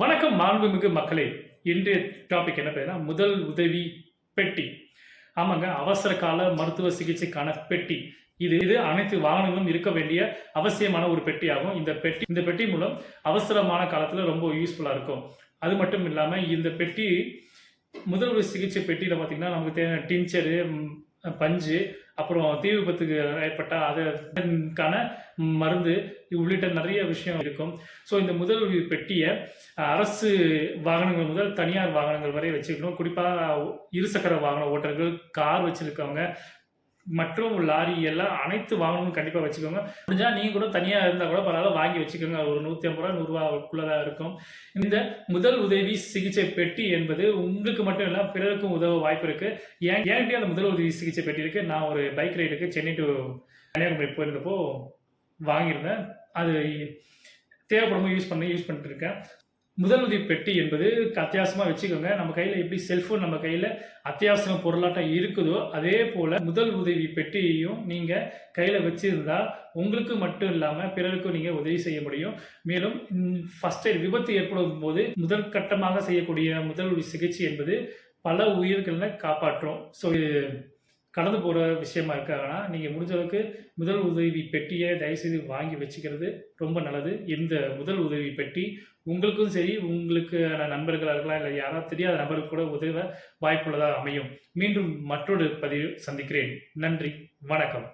வணக்கம் மாண்புமிகு மக்களே. இன்றைய டாபிக் என்ன பேருனா முதல் உதவி பெட்டி. ஆமாங்க அவசர கால மருத்துவ சிகிச்சைக்கான பெட்டி. இது இது அனைத்து வாகனங்களும் இருக்க வேண்டிய அவசியமான ஒரு பெட்டி ஆகும் இந்த பெட்டி இந்த பெட்டி மூலம் அவசரமான காலத்தில் ரொம்ப யூஸ்ஃபுல்லாக இருக்கும். அது மட்டும் இல்லாமல் இந்த பெட்டி முதல் உதவி சிகிச்சை பெட்டியில் பார்த்தீங்கன்னா நமக்கு தேவையான டின்ச்சரு பஞ்சு அப்புறம் தீ விபத்துக்கு ஏற்பட்டால் அதற்கான மருந்து உள்ளிட்ட நிறைய விஷயம் இருக்கும். ஸோ இந்த முதல் பெட்டியை அரசு வாகனங்கள் முதல் தனியார் வாகனங்கள் வரை வச்சுக்கணும் குறிப்பாக இருசக்கர வாகன ஓட்டர்கள் கார் வச்சுருக்கவங்க மற்றும் லாரி எல்லாம் அனைத்து வாகனங்களும் கண்டிப்பாக வச்சுக்கோங்க. முடிஞ்சா நீங்கள் கூட தனியாக இருந்தால் கூட பரவாயில்ல வாங்கி வச்சுக்கோங்க. ஒரு நூற்றி ஐம்பது ரூபா நூறுரூவாக்குள்ளதாக இருக்கும். இந்த முதல் உதவி சிகிச்சை பெட்டி என்பது உங்களுக்கு மட்டும் இல்லை பிறருக்கும் உதவ வாய்ப்பு இருக்குது ஏன் ஏன்டி அந்த முதல் உதவி சிகிச்சை பெட்டி இருக்குது நான் ஒரு பைக் ரைடுக்கு சென்னை டு கன்னியாகுமரி போயிருந்தப்போ வாங்கியிருந்தேன். அது தேவைப்படும் யூஸ் பண்ணி யூஸ் பண்ணிட்டு இருக்கேன். முதல் உதவி பெட்டி என்பது அத்தியாவசியமாக வச்சுக்கோங்க. நம்ம கையில் எப்படி செல்ஃபோன் நம்ம கையில் அத்தியாவசிய பொருளாட்டம் இருக்குதோ அதே போல் முதல் உதவி பெட்டியையும் நீங்கள் கையில் வச்சுருந்தா உங்களுக்கு மட்டும் இல்லாமல் பிறருக்கும் நீங்கள் உதவி செய்ய முடியும். மேலும் ஃபஸ்ட் எய்ட் விபத்து ஏற்படும் போது முதல் கட்டமாக செய்யக்கூடிய முதல் உதவி சிகிச்சை என்பது பல உயிர்களை காப்பாற்றும். ஸோ கடந்து போகிற விஷயமா இருக்காங்கன்னா நீங்கள் முடிஞ்ச அளவுக்கு முதல் உதவி பெட்டியை தயவுசெய்து வாங்கி வச்சுக்கிறது ரொம்ப நல்லது. இந்த முதல் உதவி பெட்டி உங்களுக்கும் சரி உங்களுக்கு நண்பர்களாக இருக்கலாம் இல்லை யாராவது தெரியாத நபருக்கு கூட உதவ வாய்ப்புள்ளதாக அமையும். மீண்டும் மற்றொரு பதிவு சந்திக்கிறேன். நன்றி வணக்கம்.